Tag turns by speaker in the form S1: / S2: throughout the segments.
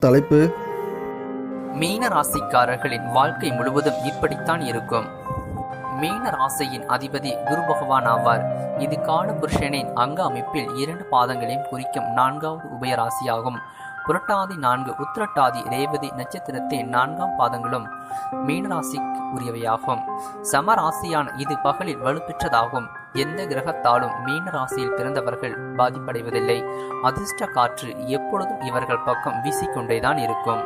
S1: தலைப்பு.
S2: மீன ராசிக்காரர்களின் வாழ்க்கை முழுவதும் இப்படித்தான் இருக்கும். மீன ராசியின் அதிபதி குரு பகவான் ஆவார். இது காலபுருஷனின் அங்க அமைப்பில் இரண்டு பாதங்களையும் குறிக்கும் நான்காவது உபயராசியாகும். புரட்டாதி நான்கு உத்திரட்டாதி ரேவதி நட்சத்திரத்தின் நான்காம் பாதங்களும் மீனராசிக்கு உரியவையாகும் சமராசியான இது பகலில் வலுப்பெற்றதாகும். எந்த கிரகத்தாலும் மீன ராசியில் பிறந்தவர்கள் பாதிப்படைவதில்லை. அதிர்ஷ்ட காற்று எப்பொழுதும் இவர்கள் பக்கம் வீசிக்கொண்டேதான் இருக்கும்.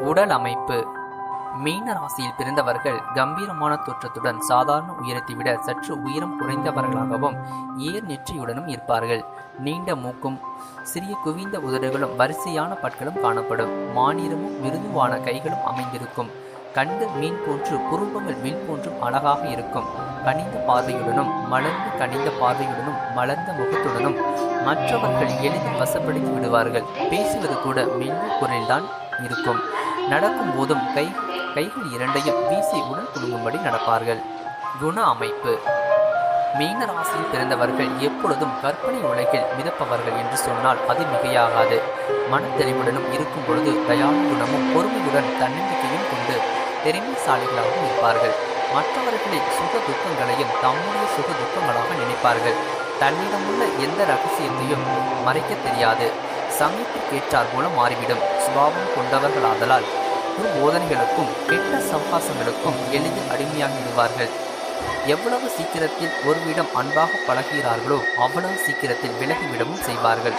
S2: உடல் அமைப்பு மீன ராசியில் பிறந்தவர்கள் கம்பீரமான தோற்றத்துடன் சாதாரண உயரத்தை விட சற்று உயரம் குறைந்தவர்களாகவும் ஏர் நெற்றியுடனும் இருப்பார்கள். நீண்ட மூக்கும் சிறிய குவிந்த உதடுகளும் வரிசையான பற்களும் காணப்படும். மாநிலமும் மிருதுவான கைகளும் அமைந்திருக்கும். கண்கள் மீன் போன்று குறும்பங்கள் வில் போன்றும் அழகாக இருக்கும். கனிந்த பார்வையுடனும் மலர்ந்து கனிந்த பார்வையுடனும் மலர்ந்த முகத்துடனும் மற்றவர்கள் எளிதில் வசப்படுத்தி விடுவார்கள். பேசுவது கூட மெல்லிய குரலில்தான் இருக்கும். நடக்கும் போதும் கை கைகள் இரண்டையும் வீசி உடல் குலுங்கும்படி நடப்பார்கள். குண அமைப்பு. மீன ராசியில் பிறந்தவர்கள் எப்பொழுதும் கற்பனை உலகில் மிதப்பவர்கள் என்று சொன்னால் அது மிகையாகாது. மனத்தெளிவுடனும் இருக்கும் பொழுது தயாள குணமும் பொறுமையுடன் தன்னம்பிக்கையும் கொண்டு திறமைசாலிகளாகவும் இருப்பார்கள். மற்றவர்களின் சுக துக்கங்களையும் தம்முடைய சுக துக்கங்களாக நினைப்பார்கள். தன்னிடமுள்ள எந்த ரகசியத்தையும் மறைக்க தெரியாது. சமயத்திற்கேற்றார் போல மாறிவிடும். சுபாவம் கொண்டவர்களாதலால் துர்போதனைகளுக்கும் கெட்ட சவகாசங்களுக்கும் எளிதில் அடிமையாகிவிடுவார்கள் எவ்வளவு சீக்கிரத்தில் ஒருவிடம் அன்பாக பழகிறார்களோ அவ்வளவு சீக்கிரத்தில் விலகிவிடவும் செய்வார்கள்.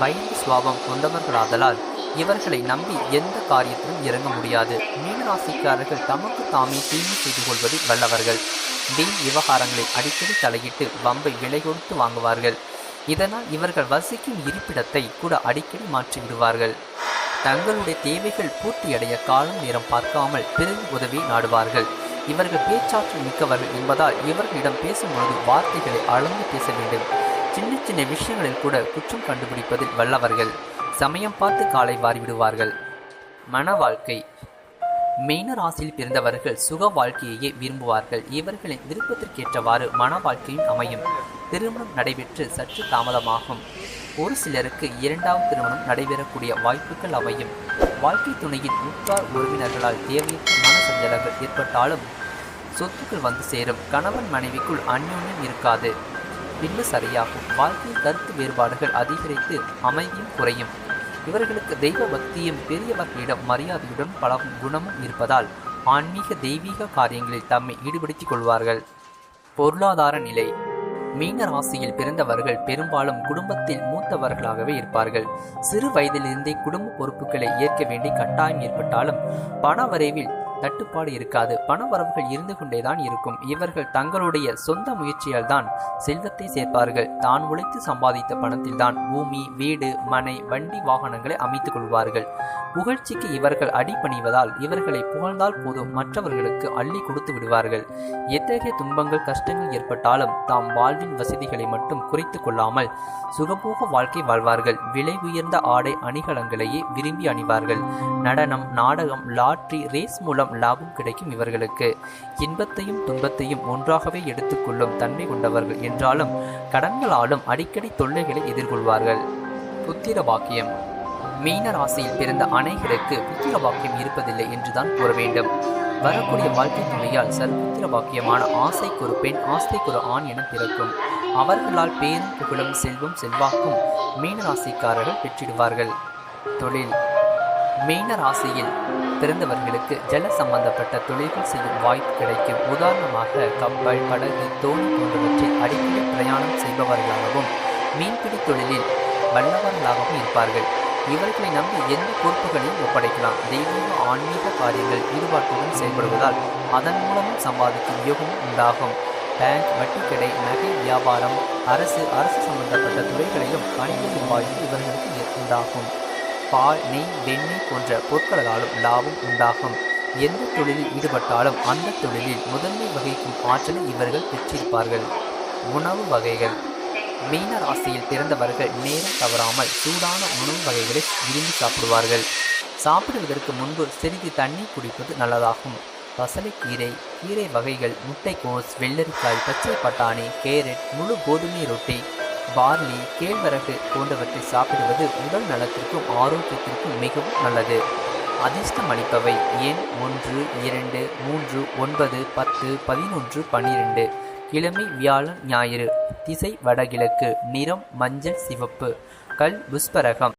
S2: பயந்து சுவாபம் கொண்டவர்களாதலால் இவர்களை நம்பி எந்த காரியத்திலும் இறங்க முடியாது. மீனராசிக்காரர்கள் தமக்கு தாமே தீமை செய்து கொள்வதில் வல்லவர்கள். வீண் விவகாரங்களை அடிக்கடி தலையிட்டு வம்பை விலை கொடுத்து வாங்குவார்கள். இதனால் இவர்கள் வசிக்கும் இருப்பிடத்தை கூட அடிக்கடி மாற்றி விடுவார்கள் தங்களுடைய தேவைகள் பூர்த்தியடைய காலம் நேரம் பார்க்காமல் பிறகு உதவி நாடுவார்கள். இவர்கள் பேச்சாற்றல் மிக்கவர்கள் என்பதால் இவர்களிடம் பேசும்பொழுது வார்த்தைகளை அளந்து பேச வேண்டும். சின்ன சின்ன விஷயங்களில் கூட குற்றம் கண்டுபிடிப்பதில் வல்லவர்கள். சமயம் பார்த்து காலை வாரிவிடுவார்கள். மன வாழ்க்கை. மீன ராசியில் பிறந்தவர்கள் சுக வாழ்க்கையையே விரும்புவார்கள். இவர்களின் விருப்பத்திற்கேற்றவாறு மன வாழ்க்கையும் அமையும். திருமணம் நடைபெற்று சற்று தாமதமாகும். ஒரு சிலருக்கு இரண்டாவது திருமணம் நடைபெறக்கூடிய வாய்ப்புகள் அமையும். வாழ்க்கை துணையின் உற்றார் உறவினர்களால் தேவையற்ற மன சஞ்சலங்கள் ஏற்பட்டாலும் சொத்துக்கள் வந்து சேரும். கணவன் மனைவிக்குள் அந்யோன்யம் இருக்காது. பின்பு சரியாகும். வாழ்க்கையில் கருத்து வேறுபாடுகள் அதிகரித்து அமைதியும் குறையும். இவர்களுக்கு தெய்வ பக்தியும் பெரியவர்களிடம் மரியாதையுடன் பழகும் குணமும் இருப்பதால் ஆன்மீக தெய்வீக காரியங்களில் தம்மை ஈடுபடுத்திக் கொள்வார்கள். பொருளாதார நிலை. மீன ராசியில் பிறந்தவர்கள் பெரும்பாலும் குடும்பத்தில் மூத்தவர்களாகவே இருப்பார்கள். சிறு வயதிலிருந்தே குடும்ப பொறுப்புகளை ஏற்க வேண்டிய கட்டாயம் ஏற்பட்டாலும் பண வரைவில் தட்டுப்பாடு இருக்காது. பண வரவுகள் இருந்து கொண்டேதான் இருக்கும். இவர்கள் தங்களுடைய சொந்த முயற்சியால் தான் செல்வத்தை சேர்ப்பார்கள். தான் உழைத்து சம்பாதித்த பணத்தில் தான் பூமி வீடு மனை வண்டி வாகனங்களை அமைத்துக் கொள்வார்கள். புகழ்ச்சிக்கு இவர்கள் அடிபணிவதால் இவர்களை புகழ்ந்தால் போதும். மற்றவர்களுக்கு அள்ளி கொடுத்து விடுவார்கள். எத்தகைய துன்பங்கள் கஷ்டங்கள் ஏற்பட்டாலும் தாம் வாழ்வின் வசதிகளை மட்டும் குறைத்து கொள்ளாமல் சுகபோக வாழ்க்கை வாழ்வார்கள். விலை உயர்ந்த ஆடை அணிகலங்களையே விரும்பி அணிவார்கள். நடனம் நாடகம் லாட்ரி ரேஸ் மூலம் லாபம் கிடைக்கும் இவர்களுக்கு. இன்பத்தையும் துன்பத்தையும் ஒன்றாகவே எடுத்துக்கொள்ளும் தன்மை கொண்டவர்கள் என்றாலும் கடன்களாலும் அடிக்கடி தொல்லைகளை எதிர்கொள்வார்கள். புத்திர பாக்கியம் மீன ராசியில் பிறந்த அனைவருக்கு புத்திர பாக்கியம் இருப்பதில்லை என்றுதான் கூற வேண்டும். வரக்கூடிய வாழ்க்கை துணையால் சர்புத்திர பாக்கியமான ஆசைக்கு ஒரு பெண் ஆசைக்கு ஒரு ஆண் என பிறக்கும். அவர்களால் பேரும் புகழும் செல்வம் செல்வாக்கும் மீனராசிக்காரர்கள் பெற்றிடுவார்கள். தொழில். மீன ராசியில் பிறந்தவர்களுக்கு ஜல சம்பந்தப்பட்ட தொழில்கள் செய்யும் வாய்ப்பு கிடைக்கும். உதாரணமாக கப்பல் படகு தோணி போன்றவற்றில் அடிக்கடி பிரயாணம் செய்பவர்களாகவும் மீன்பிடி தொழிலில் வல்லவர்களாகவும் இருப்பார்கள். இவர்களை நம்பி எந்த பொறுப்புகளையும் ஒப்படைக்கலாம். தெய்வீக ஆன்மீக காரியங்கள் ஈடுபாட்டுடன் செயல்படுவதால் அதன் மூலமும் சம்பாதிக்கும் யோகமும் உண்டாகும். பேங்க் வட்டிக்கடை நகை வியாபாரம் அரசு அரசு சம்பந்தப்பட்ட துறைகளிலும் பணிபுரியும் வாய்ப்பு இவர்களுக்கு உண்டாகும். பால் நெய் வெண்ணெய் போன்ற பொருட்களாலும் லாபம் உண்டாகும். எந்த தொழிலில் ஈடுபட்டாலும் அந்த தொழிலில் முதன்மை வகிக்கும் ஆற்றலை இவர்கள் பெற்றிருப்பார்கள். உணவு வகைகள். மீன ராசியில் பிறந்தவர்கள் நேரம் தவறாமல் சூடான உணவு வகைகளை விரும்பி சாப்பிடுவார்கள். சாப்பிடுவதற்கு முன்பு சிறிது தண்ணீர் குடிப்பது நல்லதாகும். பசலைக்கீரை கீரை வகைகள் முட்டைக்கோஸ் வெள்ளரிக்காய் பச்சை பட்டாணி கேரட் முழு கோதுமை ரொட்டி பார்லி கேழ்வரகு போன்றவற்றை சாப்பிடுவது உடல் நலத்திற்கும் ஆரோக்கியத்திற்கும் மிகவும் நல்லது. அதிர்ஷ்டம் அளிப்பவை எண் ஒன்று இரண்டு மூன்று ஒன்பது பத்து பதினொன்று பனிரெண்டு. கிழமை வியாழன் ஞாயிறு. திசை வடகிழக்கு. நிறம் மஞ்சள் சிவப்பு. கல் புஷ்பரகம்.